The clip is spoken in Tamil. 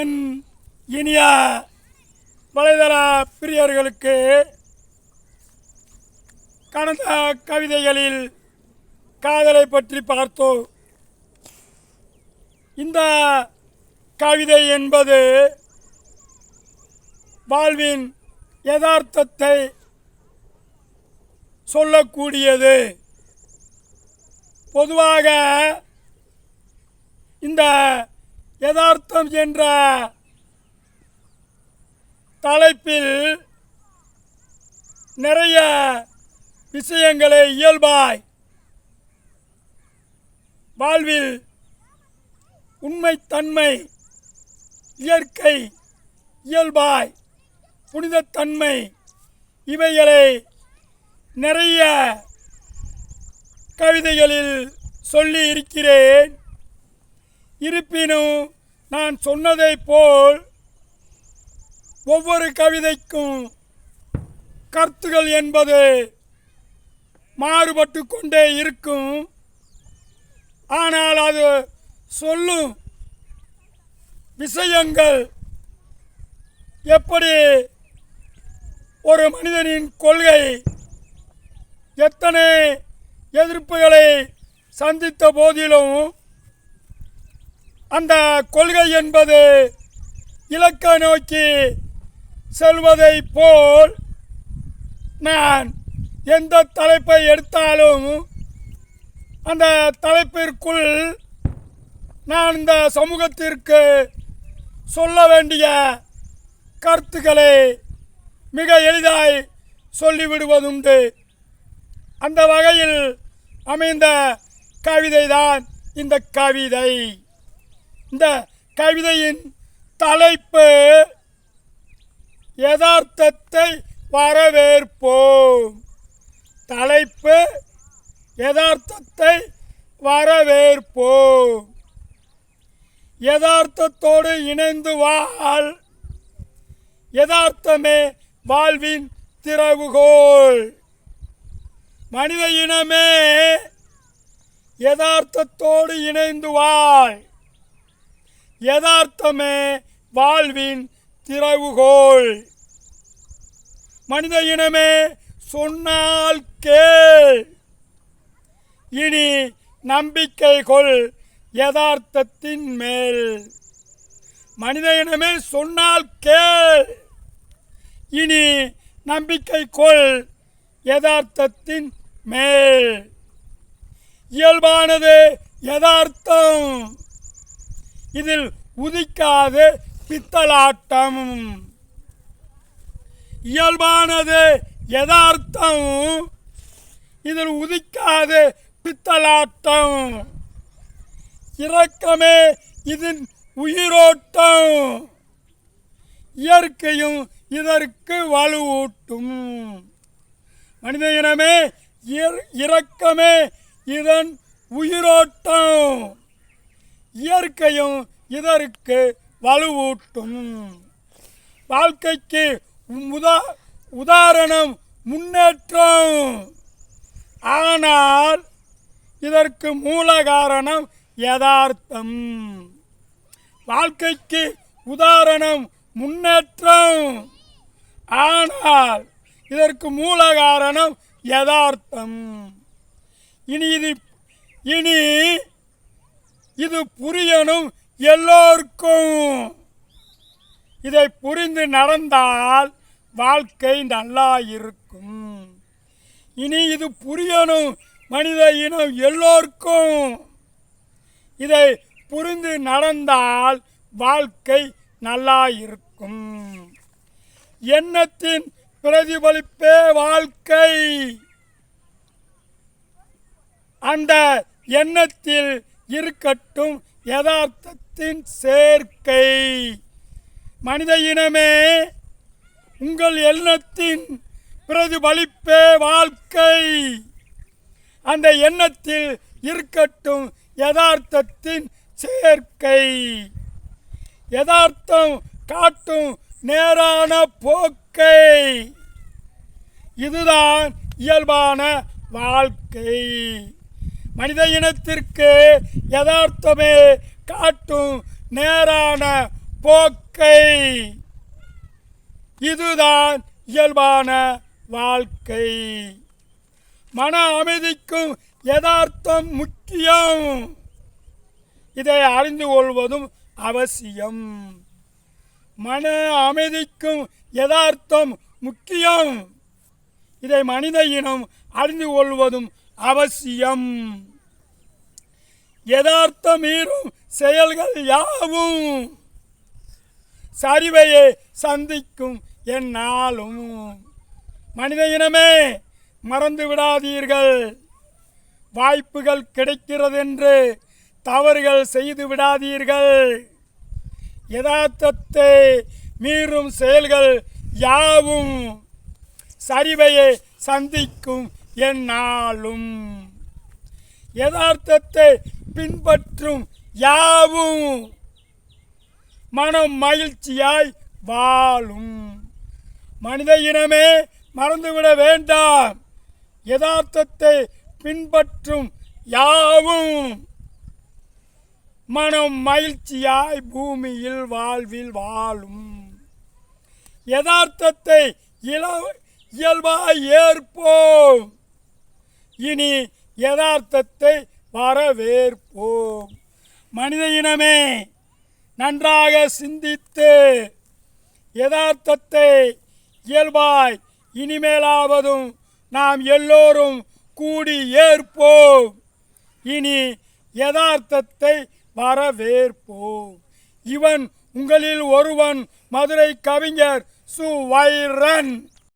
என் இனிய வலைதள பிரியர்களுக்கு கடந்த கவிதைகளில் காதலை பற்றி பார்த்தோம். இந்த கவிதை என்பது வாழ்வின் யதார்த்தத்தை சொல்லக்கூடியது. பொதுவாக இந்த யதார்த்தம் என்ற தலைப்பில் நிறைய விஷயங்களை இயல்பாய் வாழ்வில் உண்மைத்தன்மை இயற்கை இயல்பாய் புனிதத்தன்மை இவைகளை நிறைய கவிதைகளில் சொல்லி இருக்கிறேன். இருப்பினும் நான் சொன்னதைப் போல் ஒவ்வொரு கவிதைக்கும் கருத்துகள் என்பது மாறுபட்டு கொண்டே இருக்கும். ஆனால் அது சொல்லும் விஷயங்கள் எப்படி ஒரு மனிதனின் கொள்கை எத்தனை எதிர்ப்புகளை சந்தித்த போதிலும் அந்த கொள்கை என்பது இலக்க நோக்கி செல்வதைப் போல் நான் எந்த தலைப்பை எடுத்தாலும் அந்த தலைப்பிற்குள் நான் இந்த சமூகத்திற்கு சொல்ல வேண்டிய கருத்துக்களை மிக எளிதாய் சொல்லிவிடுவதுண்டு. அந்த வகையில் அமைந்த கவிதைதான் இந்த கவிதை. இந்த கவிதையின் தலைப்பு யதார்த்தத்தை வரவேற்போம். தலைப்பு யதார்த்தத்தை வரவேற்போம். யதார்த்தத்தோடு இணைந்து வாழ். யதார்த்தமே வாழ்வின் திறவுகோல் மனித இனமே யதார்த்தத்தோடு இணைந்து வாழ். யதார்த்தமே வாழ்வின் திறவுகோள். மனித இனமே சொன்னால் கேள். இனி நம்பிக்கை கொள் யதார்த்தத்தின் மேல். மனித இனமே சொன்னால் கேள். இனி நம்பிக்கை கொள் யதார்த்தத்தின் மேல். இயல்பானது யதார்த்தம். இதில் உதிக்காது பித்தலாட்டம். இயல்பானது யதார்த்தம். இதில் உதிக்காது பித்தலாட்டம். இரக்கமே இதன் உயிரோட்டம். இயற்கையும் இதற்கு வலுவூட்டும். மனித இனமே இரக்கமே இதன் உயிரோட்டம். இயற்கையும் இதற்கு வலுவூட்டும். வாழ்க்கைக்கு உதா உதாரணம் முன்னேற்றம். ஆனால் இதற்கு மூல காரணம் யதார்த்தம். வாழ்க்கைக்கு உதாரணம் முன்னேற்றம். ஆனால் இதற்கு மூல காரணம் யதார்த்தம். இனி இது இனி இது புரியணும் எல்லோருக்கும். இதை புரிந்து நடந்தால் வாழ்க்கை நல்லா இருக்கும். இனி இது புரியணும் மனித இனம் எல்லோருக்கும். இதை புரிந்து நடந்தால் வாழ்க்கை நல்லா இருக்கும். எண்ணத்தின் பிரதிபலிப்பே வாழ்க்கை. அந்த எண்ணத்தில் இருக்கட்டும் யதார்த்தத்தின் சேர்க்கை. மனித இனமே உங்கள் எண்ணத்தின் பிரதிபலிப்பே வாழ்க்கை. அந்த எண்ணத்தில் இருக்கட்டும் யதார்த்தத்தின் சேர்க்கை. யதார்த்தம் காட்டும் நேரான போக்கை. இதுதான் இயல்பான வாழ்க்கை. மனித இனத்திற்கு யதார்த்தமே காட்டும் நேரான போக்கை. இதுதான் இயல்பான வாழ்க்கை. மன அமைதிக்கும் யதார்த்தம் முக்கியம். இதை அறிந்து கொள்வதும் அவசியம். மன அமைதிக்கும் யதார்த்தம் முக்கியம். இதை மனித இனம் அறிந்து கொள்வதும் அவசியம். யதார்த்த மீறும் செயல்கள் யாவும் சரிவையை சந்திக்கும் என்னாலும் மனித இனமே மறந்து விடாதீர்கள். வாய்ப்புகள் கிடைக்கிறதென்று தவறுகள் செய்து விடாதீர்கள். யதார்த்தத்தை மீறும் செயல்கள் யாவும் சரிவையை சந்திக்கும் என்னாலும். யதார்த்தத்தை பின்பற்றும் யாவும் மனம் மகிழ்ச்சியாய் வாழும். மனித இனமே மறந்துவிட வேண்டாம். யதார்த்தத்தை பின்பற்றும் யாவும் மனம் மகிழ்ச்சியாய் பூமியில் வாழ்வில் வாழும். யதார்த்தத்தை இல இயல்பாய் ஏற்போம். இனி யதார்த்தத்தை வரவேற்போம். மனித இனமே நன்றாக சிந்தித்து யதார்த்தத்தை இயல்பாய் இனிமேலாவதும் நாம் எல்லோரும் கூடி ஏற்போம். இனி யதார்த்தத்தை வரவேற்போம். இவன் உங்களில் ஒருவன் மதுரை கவிஞர் சு. வைரன்.